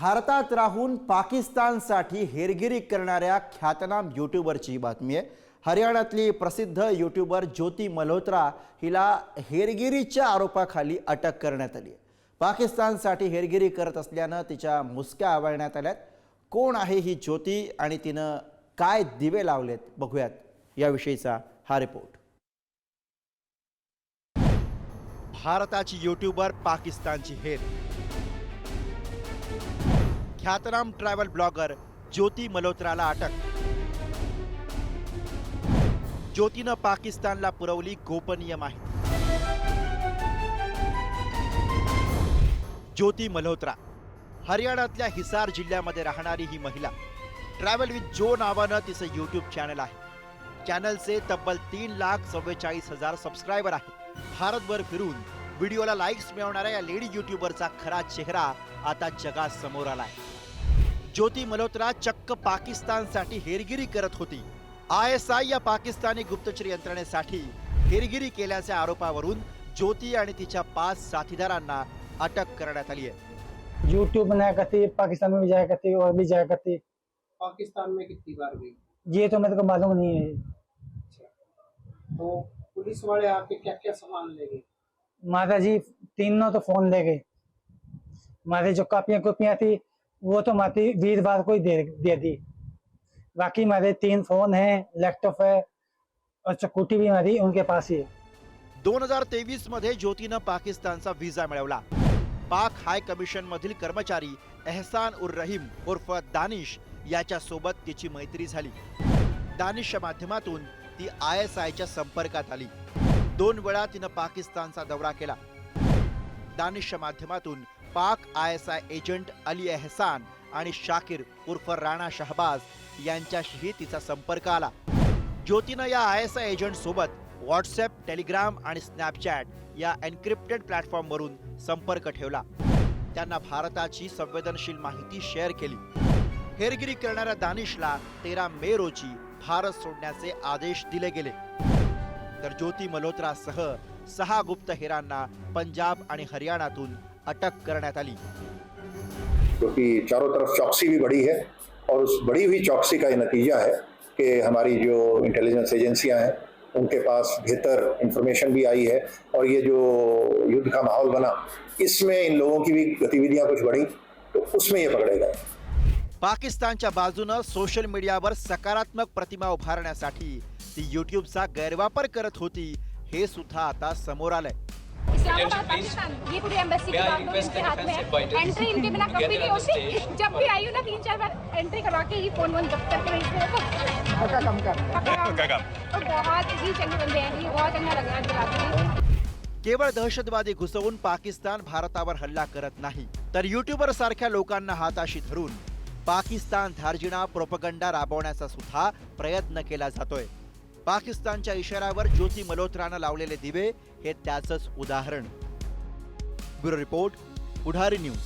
भारतात राहून पाकिस्तानसाठी हेरगिरी करणाऱ्या ख्यातनाम यूट्यूबरची बातमी आहे. हरियाणातली प्रसिद्ध यूट्यूबर ज्योती मल्होत्रा हिला हेरगिरीच्या आरोपाखाली अटक करण्यात आली आहे. पाकिस्तानसाठी हेरगिरी करत असल्यानं तिच्या मुसक्या आवळण्यात आल्यात. कोण आहे ही ज्योती आणि तिनं काय दिवे लावलेत बघूयात याविषयीचा हा रिपोर्ट. भारताची यूट्यूबर पाकिस्तानची हेर. ख्यातनाम ट्रॅव्हल ब्लॉगर ज्योती मल्होत्राला अटक. ज्योतीनं पाकिस्तानला पुरवली गोपनीय माहिती. ज्योती मल्होत्रा हरियाणातल्या हिसार जिल्ह्यामध्ये राहणारी ही महिला ट्रॅव्हल विथ जो नावानं तिचं युट्यूब चॅनल आहे. चॅनलचे तब्बल तीन लाख चव्वेचाळीस हजार सबस्क्रायबर आहेत. भारतभर फिरून व्हिडिओला लाईक्स मिळवणाऱ्या या लेडी युट्यूबरचा खरा चेहरा आता जगात समोर आहे ज्योती मल्होत्रा चक्क पाकिस्तानसाठी हेरगिरी करत होती. आय एस आय या पाकिस्तानी गुप्तचर यंत्रणेसाठी हेरगिरी केल्याच्या आरोपावरून ज्योती आणि तिच्या पाच साथीदारांना अटक करण्यात आली आहे. यूट्यूब बनाया करती पाकिस्तान में भी जाया करती और भी जाया करती पाकिस्तान में कितनी बार गई? ये तो मेरे को मालूम नहीं है। तो पुलिस वाले आके क्या क्या सामान ले गए? माता जी तीनों तो फोन ले गए। हमारी जो कापियां कुपियां थी वो तो माती वीरवार को ही दे, दे दी। बाकी मेरे तीन फोन है लैपटॉप है और चकुटी भी मेरी उनके पास ही है। दोन हजार तेवीसमध्ये ज्योतीनं पाकिस्तानचा व्हिसा मिळवला. पाक हाय कमिशन मधील कर्मचारी एहसान उर रहीम उर्फ दानिश याच्या सोबत तिची मैत्री झाली. दानिशच्या माध्यमातून ती आय एस आयच्या संपर्कात आली. दोन वेळा तिनं पाकिस्तानचा दौरा केला. दानिशच्या माध्यमातून Pak I S I agent Ali Ehsan आणि शाकिर उर्फ राणा शहबाज यांच्याशीही तिचा संपर्क आला. ज्योतीनं या आय एस आय एजंट सोबत व्हॉट्सअप टेलिग्राम आणि स्नॅपचॅट या एन्क्रिप्टेड प्लॅटफॉर्मवरून संपर्क ठेवला. त्यांना भारताची संवेदनशील माहिती शेअर केली. हेरगिरी करणाऱ्या दानिशला तेरा मे रोजी भारत सोडण्याचे आदेश दिले गेले. तर ज्योती मल्होत्रासह सहा गुप्त हेरांना पंजाब आणि हरियाणातून अटक करण्यात आली. क्योंकि चारों तरफ चौकसी भी बढ़ी है और उस बढ़ी हुई चौकसी का ये नतीजा है कि हमारी जो इंटेलिजेंस एजेंसियां हैं उनके पास बेहतर इंफॉर्मेशन भी आई है और ये जो युद्ध का माहौल बना इसमें इन लोगों की भी गतिविधियां कुछ बढ़ी तो उसमें ये पकड़े गए। पाकिस्तानच्या बाजूनं सोशल मीडियावर सकारात्मक प्रतिमा उभारण्यासाठी ती युट्यूबचा गैरवापर करत होती हे सुद्धा आता समोर आलंय. इस्लामाबाद पाकिस्तान ये पूरी एम्बेसी की बात हो इनके हाथ में है एंट्री इनके बिना कभी नहीं होती जब भी आई हूँ ना तीन चार बार एंट्री करवा के ही फोन बंद करके पक्का कम। तो बहुत ही चंगे बंदे हैं ये बहुत चंगा लग रहा है केवळ दहशतवादी घुसवून पाकिस्तान भारतावर हल्ला करत नाही तर युट्यूबर सारख्या लोकांना हाताशी धरून पाकिस्तान धार्जिणा प्रोपगंडा राबवण्याचा सुद्धा प्रयत्न केला जातोय. पाकिस्तानच्या इशाऱ्यावर ज्योती मल्होत्रानं लावलेले दिवे हे त्याचंच उदाहरण. Bureau report Pudhari news.